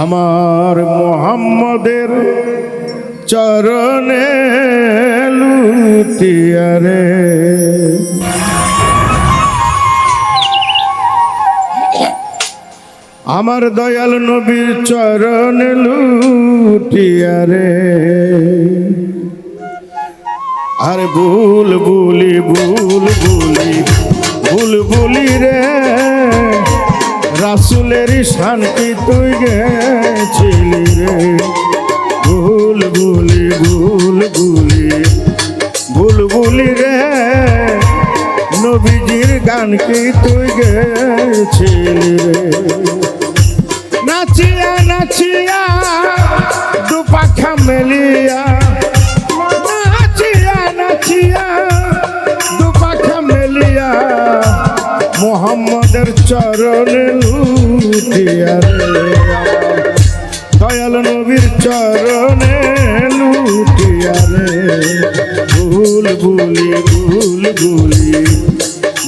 আমার মোহাম্মদের চরণে লুটিয়ারে আমার দয়াল নবীর চরণে লুটিয়ারে আর ভুল বুলি ভুল বুলি ভুল বুলি রে। রাসুলের শান্তি তুই গেছিলি রে। ভুল বুলি ভুল বুলি ভুল বুলি রে। নবীজির গান কি তুই গেছিলি রে। নাচিয়া নাচিয়া, দুপাখা মেলিয়া মোহাম্মদের চরণে লুটিয়া দয়াল নবীর চরণে লুটিয়া রে। ভুল ভুলি ভুল ভুলি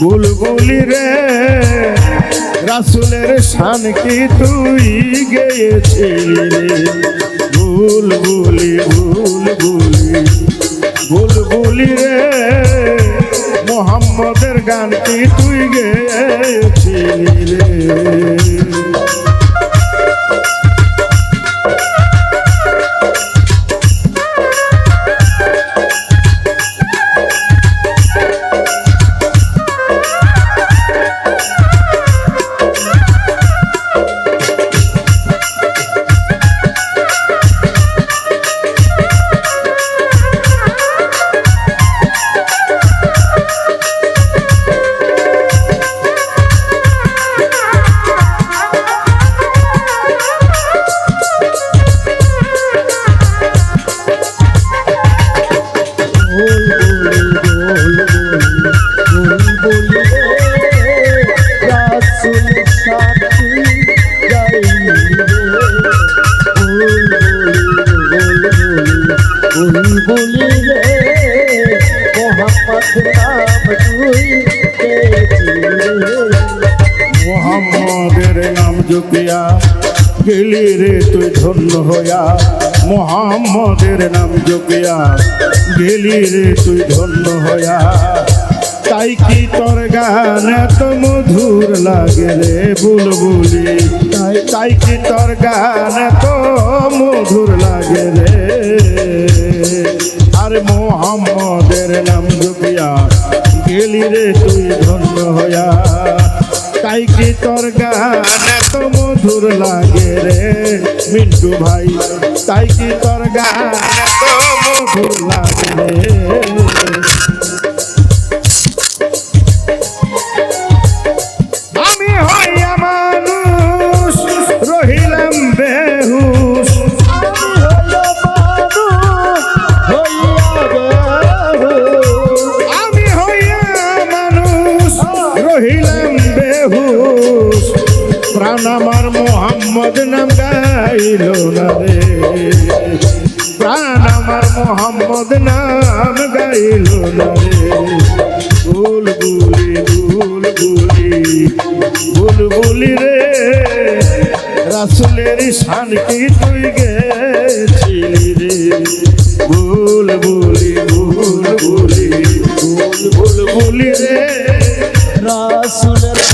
ভুল ভুলি রে। রাসুলের শান কি তুই গেয়েছিলি? রে ভুল ভুলি ভুল ভুলি ভুল ভুলি রে। মোহাম্মদের গান কি তুই গেয়েছিলি রে? মোহাম্মদ নাম তুই মোহাম্মদের নাম জপিয়া গেলি রে তুই ধন্য হইয়া। মোহাম্মদের নাম জপিয়া গেলি রে তুই ধন্য হইয়া। তাই কি তোর গান এত মধুর লাগে রে বুলবুলি? তাই তাই কি তোর গান এত মধুর লাগে রে? আর মোহাম্মদের নাম দুপিয়া গেলি রে তুই ধন্য হইয়া। তাই কি তোর গান এত মধুর লাগে রে? মিন্টু ভাই, তাই কি তোর গান এত মধুর লাগে রে? বেহুশ প্রাণ আমার মোহাম্মদ নাম গাইল না রে। প্রাণ আমার মোহাম্মদ নাম গাইল না রে। ভুল বুলি ভুল বুলি ভুল বুলি রে। রাসুলের শান কি তুই গেছিলি রে? ভুল বুলি ভুল বুলি ভুল ভুল বুলি রে।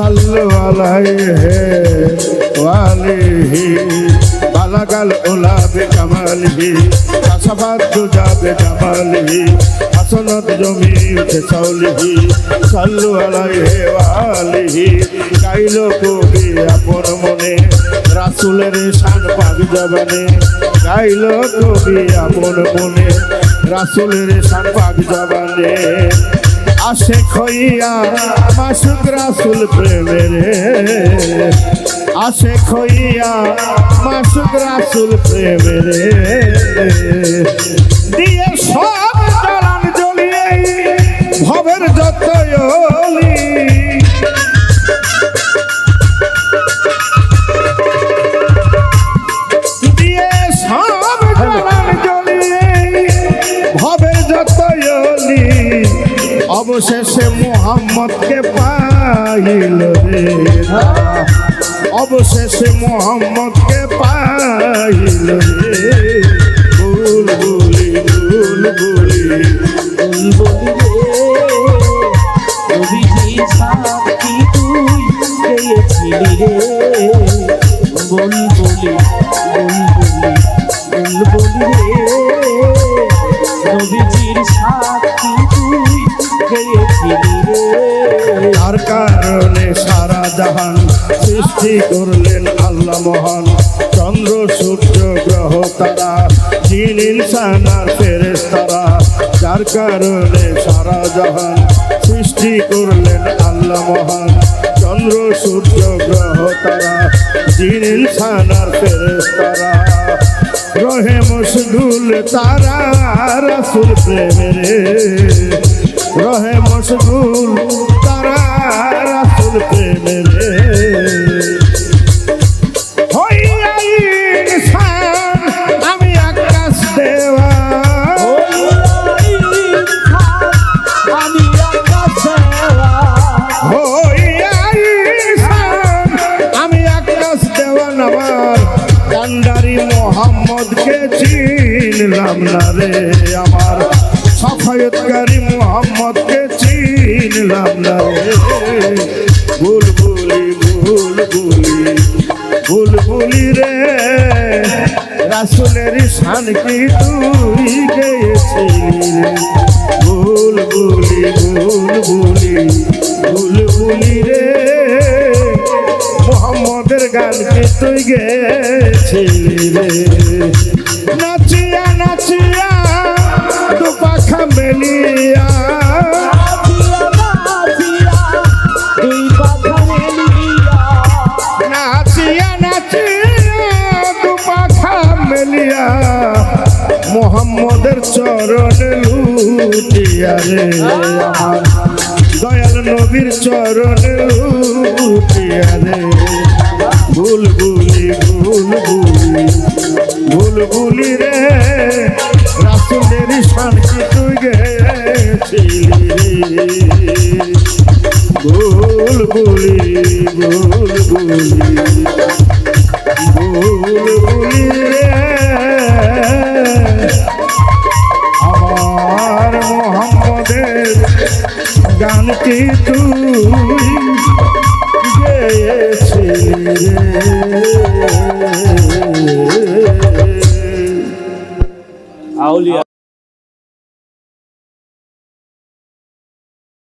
সাল্লু আলাইহি ওয়ালিহি বালাগাল ওলাবে কামালহি আসাবাদ যাবে জামালহি হাসনত জমি উঠে চাউলহি সাল্লু আলাইহি ওয়ালিহি গাইল কবি আপন মনে। রাসুলের শান পাক জবানে। গাইল কবি আপন মনে। রাসুলের শান পাক জবানে। আসে খইয়া মাসুক রাসুল প্রেমের আসে খইয়া মাসুক রাসুল প্রেমের দিয়ে সব জ্বালান জ্বলিয়ে ভবের যত দিয়ে সব জ্বালান জ্বলিয়ে ভবের যত অবশেষে মোহাম্মদকে পাইল রে। অবশেষে মোহাম্মদকে পাইল রে ভুল ভুলি ভুল নবীজি বল বলি বল বলি বল বলি রে নবীজির তার কারণে সারা জাহান সৃষ্টি করলেন আল্লাহ মহান। চন্দ্র, সূর্য, গ্রহ, তারা, জিন, ইনসান আর ফেরেশতারা। যার কারণে সারা জাহান সৃষ্টি করলেন আল্লাহ মহান। চন্দ্র, সূর্য, গ্রহ, তারা, জিন, ইনসান আর ফেরেশতারা। রহে মশগুল তারা, রাসুল প্রেমেরে রহে মশগুল, তারা আমি আকাশ দেওয়া আমি আমি আকাশ দেওয়ান আমার। কান্ডারি মোহাম্মদকে চিনলাম রে আমার। সফায়তকারী মোহাম্মদকে চিনলাম না রে। ভুল ভুলি ভুল ভুলি ভুল ভুলি রে। রাসুলের শান কি তুই গেয়েছিলি রে? ভুল ভুলি ভুল ভুলি ভুল ভুলি রে। মোহাম্মদের গান কি তুই গেছিলি রে? নাচিয়া নাচিয়া মোহাম্মদের চরণ লুটিয়া রে। আমার দয়াল নবীর চরণ লুটিয়া রে। ভুল ভুলি ভুল ভুলি ভুল ভুলি রে। রাসুলের শান্তি তুই গেছিলি ভুলি ভুল ভুলি ভুল মোহাম্মদের গানটি তুই গেয়েছিলি রে। আউলিয়া।